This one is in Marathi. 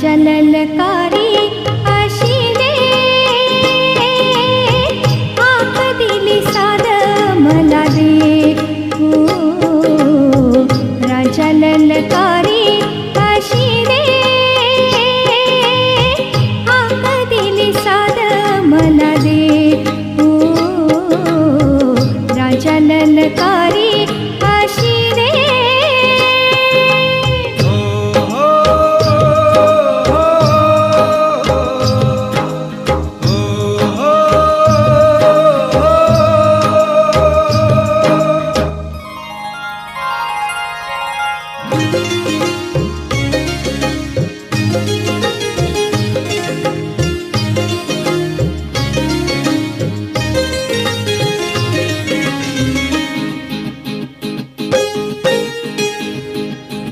राजा अशी दे दिली साद मला दे हो राजा ललकारी अशी दे आक दिली साद मला दे ललकारी Música